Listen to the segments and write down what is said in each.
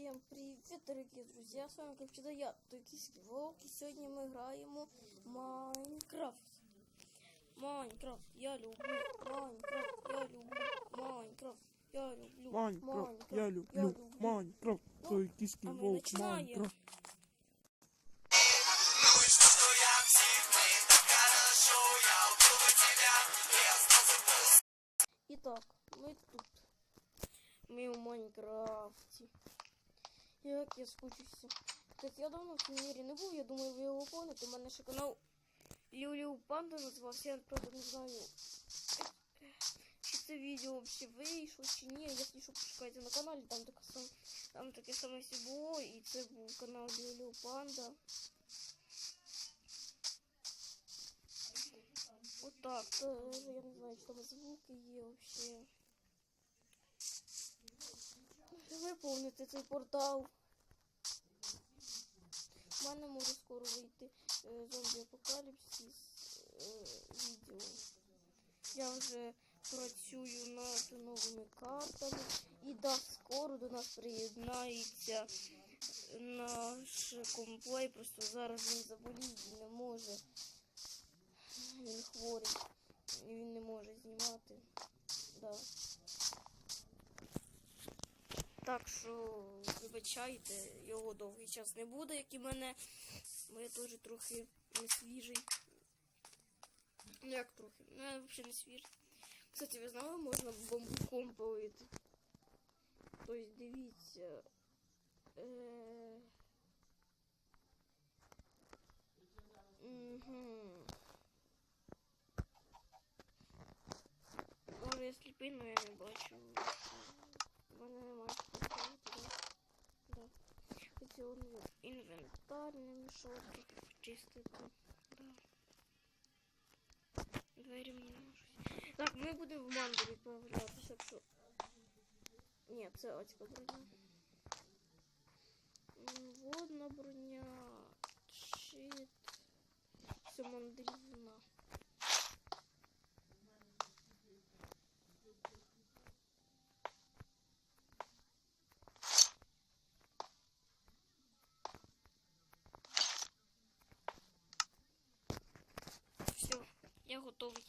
Всем привет, дорогие друзья! С вами, как всегда, я, Токийский Волк, и сегодня мы играем в Майнкрафт. Майнкрафт, я люблю Майнкрафт, я люблю Майнкрафт, я люблю Майнкрафт, я люблю Майнкрафт, Ну, той киски а мы волк начинаем. Майнкрафт. Итак, мы тут. Мы в Майнкрафте. Як я скучився. Так я давно в цьому мірі не був, я думаю, ви його помните. У мене ще канал Люлю Панда називався, я правда не знаю. Чи це відео взагалі вийшло, чи ні. Якщо що пошукайте на каналі, там таке саме, там таке саме все було, і це був канал Люлю Панда. Отак, то я не знаю, чи там звуки є взагалі. Виповнити цей портал. У мене може скоро вийти е, зомбі апокаліпсис е, відео. Я вже працюю над новими картами. І да, скоро до нас приєднається наш комплей. Просто зараз він заболів і не може. Він хворий. Він не може знімати. Да. Так що вибачайте, його довгий час не буде, як і мене. Бо я теж трохи не свіжий. Ну як трохи? Ну я взагалі не свіжий. Кстати, ви знали, можна бамбуком полити. Тобто дивіться. Е... Угу. Я сліпий, але я не бачу. У мене немає. Хотів інвентар не мішав тут чистити. Да. Двері мені можуть. Так, ми будемо в манду відправлятися, що. Ні, це оцька броня. М, Водна броня. Я готовий.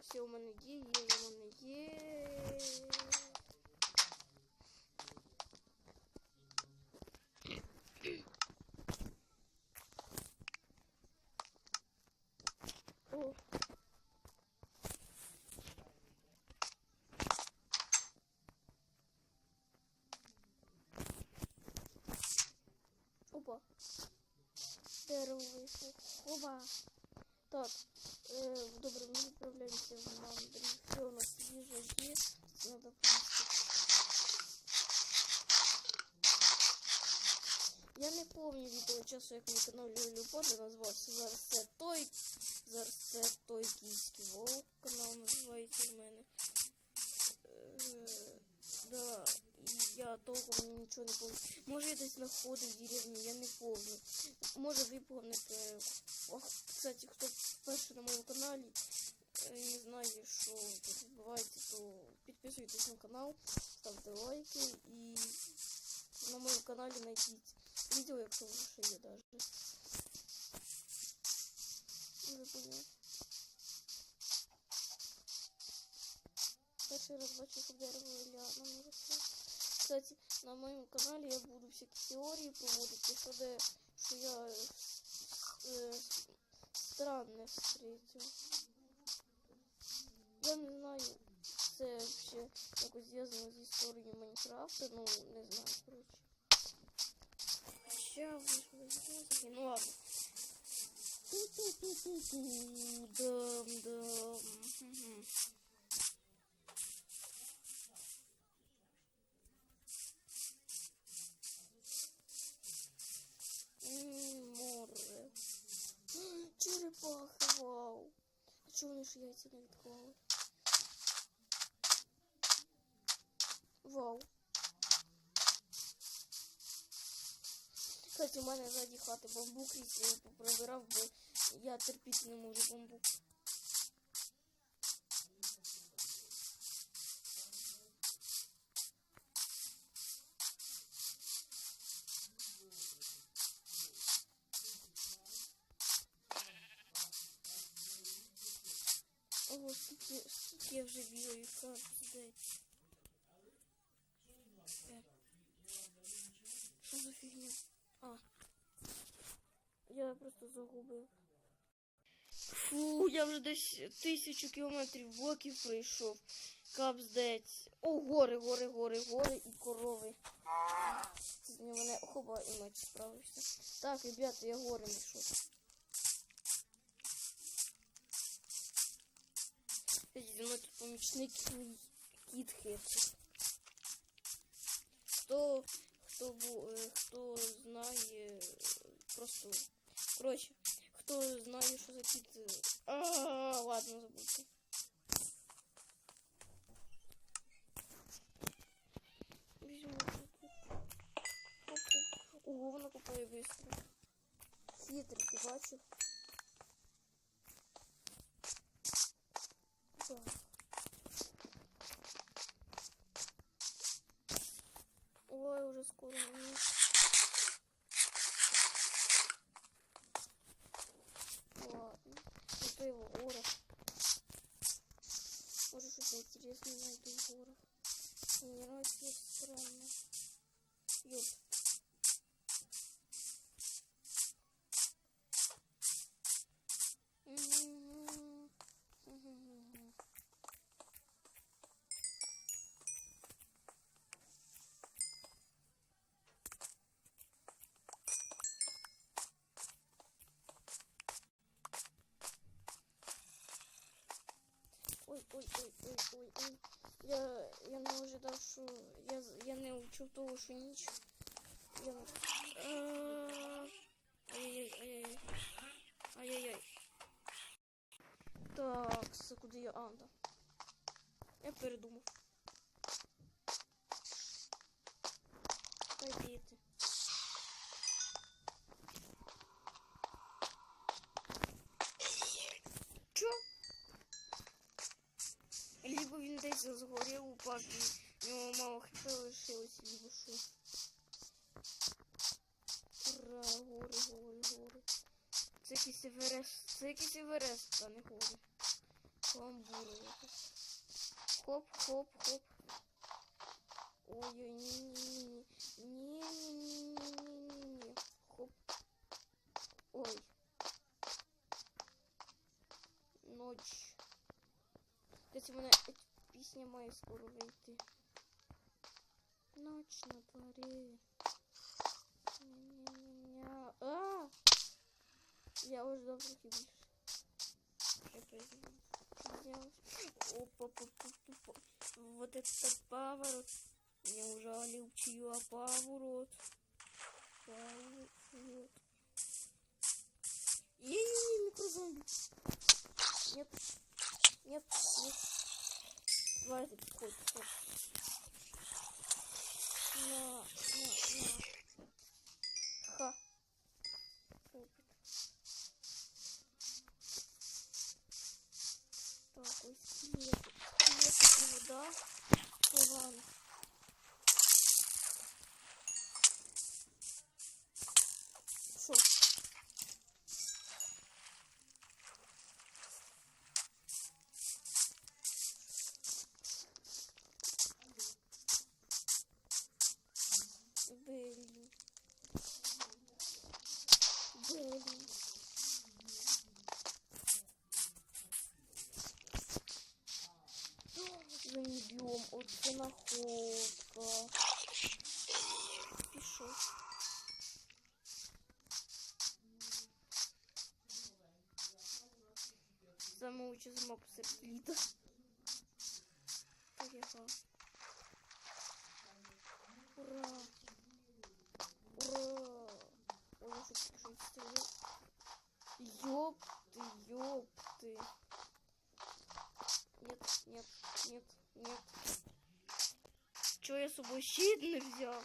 Все у мене є, є, у мене є. Опа. Дерево вийшло. Опа. Так, добре, ми відправляємося в мандрі. Все у нас їжа є. Надо. Я не пам'ятаю від того часу, як мій канал Люлю Пода назвався. Зараз це той. Зараз це той київський волк канал називається в мене. Е, да, я толком нічого не пам'ятаю. Може я десь знаходив в деревні, я не пам'ятаю. Може ви помните. Ох, кстати, хто перший на моєму каналі е, не знає, що тут відбувається, то підписуйтесь на канал, ставте лайки і на моєму каналі знайдіть відео, якщо воно ще є даже. Не поняв. Перший раз бачу, як дерево ляна не росте. Кстати, на моєму каналі я буду всякі теорії проводити, що де, що я е, странне встретил. Я не знаю, це вообще якось зв'язано з історією Майнкрафта, ну не знаю, короче. Сейчас возьму, ну ладно. Ту-ту-ту-ту-ту, дам-дам. Черепахи, вау. А чого вони ж яйця не відклали? Вау. Кстати, у мене ззаді хати бамбук ліс, я його поприбирав, бо я терпіти не можу бамбук. Ого, скільки, скільки я вже бігаю, капець. Е. Що за фігня? А. Я просто загубив. Фу, я вже десь тисячу кілометрів блоків пройшов. Капздець. О, гори, гори, гори, гори і корови. Мене хоба і справився. Так, ребята, я гори знайшов. Мною тут помічник мій кіт хитрий. Хто, бу- е, е, просто, коротше, хто знає, що за кіт, е, а, ладно, забудьте. Ого, вона купує быстро. Хитрий, ти бачив? Ой, ой, ой, ой, ой. Я, я не ожидав, що я, я не учув того, що ніч. Я... А, Ай-яй-яй, ай-яй-яй. Так, куди я анда? Я передумав. Та йди ти. Чо? Либо він десь згорів, упав, і в нього мало хп лишилось, либо що. Ура, гори, гори, гори. Це якийсь Еверест, це якийсь Еверест, а не гори. Каламбури якось. Хоп, хоп, хоп. Ой-ой, ні-ні-ні. Ні-ні-ні-ні-ні-ні. Хоп. Ой. Ночь. Кстати, мене пісня має скоро вийти. Ночь на дворі. Ня-ня-ня. А! Я уже давно трохи більше. Я пойду. Сделать. Опа, опа, опа. Вот это поворот. Меня ужалил чья поворот. Поворот. Не-не-не, микрозомби. Нет. Нет, нет. Давай ты подходь, біом, оце находка. Пішов. Замовчу змок серед літа. Поїхав. Ура! Ура! Ой, я что-то чуть стрелю. Ёпты, ёпты. Нет, нет, нет, нет. Чё я с собой щит не взял?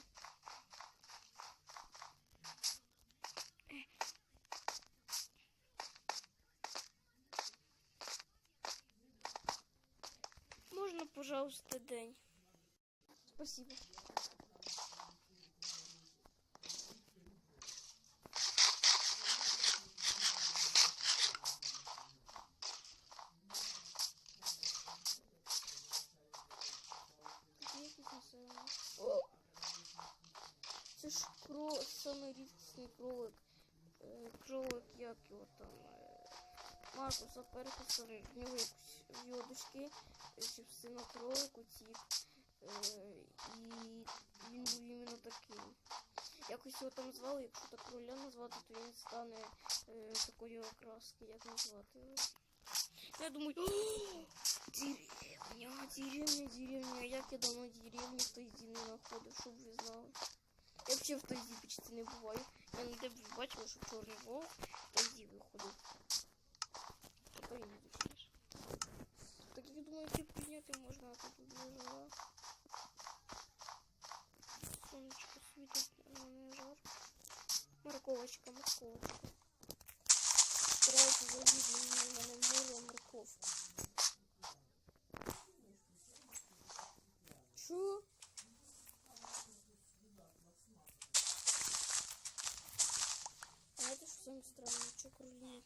Можно, пожалуйста, день? Спасибо. це? О! Це ж кро... саме рідкісний кролик. Е, кролик, як його там. Е... Маркуса Перкуса, в нього якось в його дочки, е, чи в сина кролик утік. Е... І він був іменно таким. Якось його там звали, якщо так кроля назвати, то він стане такої окраски, як назвати його. Я думаю, «О, деревня, деревня, деревня. Як я давно деревні в той не знаходив, щоб ви знали. Я взагалі в той почти не буваю. Я ніде б бачила, що чорний вовк в той зі виходив. А то і не точніше. Так я думаю, ці підняти можна, а тут не жила. Сонечко світить, але не жарко. Морковочка, морковочка. Стараюся залізти в мене вмила морковку. Що? Странное?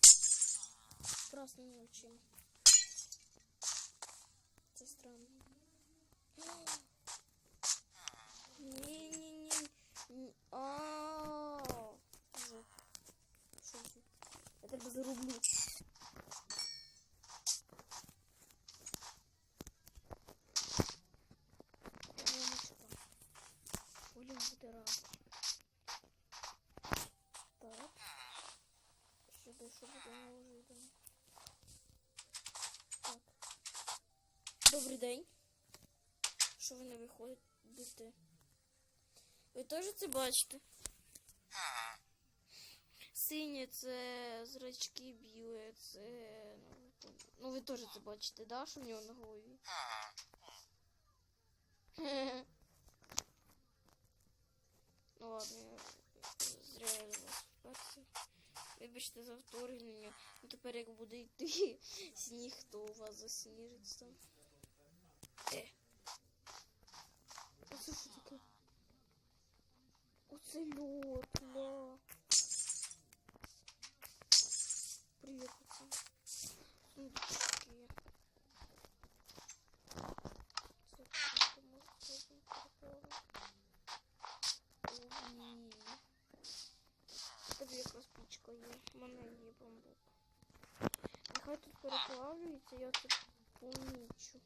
Что Просто не ночем. Добрий день. Що ви не виходите? Ви теж це бачите? Синє це зрачки біле, це. ну, Ну ви теж це бачите, да? Що в нього на голові? Ну ладно, я зря вас вперся. Вибачте за вторгнення. Ну тепер як буде йти сніг, то у вас засніжиться. Е. Оце що таке? Оце льот, ла. Привіт, пацан. Сундучки. Це просто може бути прикольно. Ні. Тобі якраз пічка є. У мене є бамбук. Нехай тут переплавлюється, я це помічу.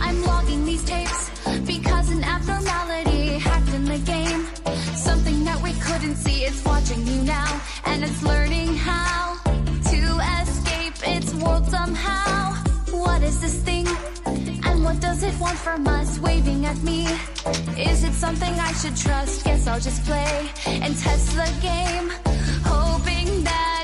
I'm logging these tapes because an abnormality hacked in the game. Something that we couldn't see is watching you now, and it's learning how to escape its world somehow. What is this thing? And what does it want from us waving at me? Is it something I should trust? Guess I'll just play and test the game, hoping that.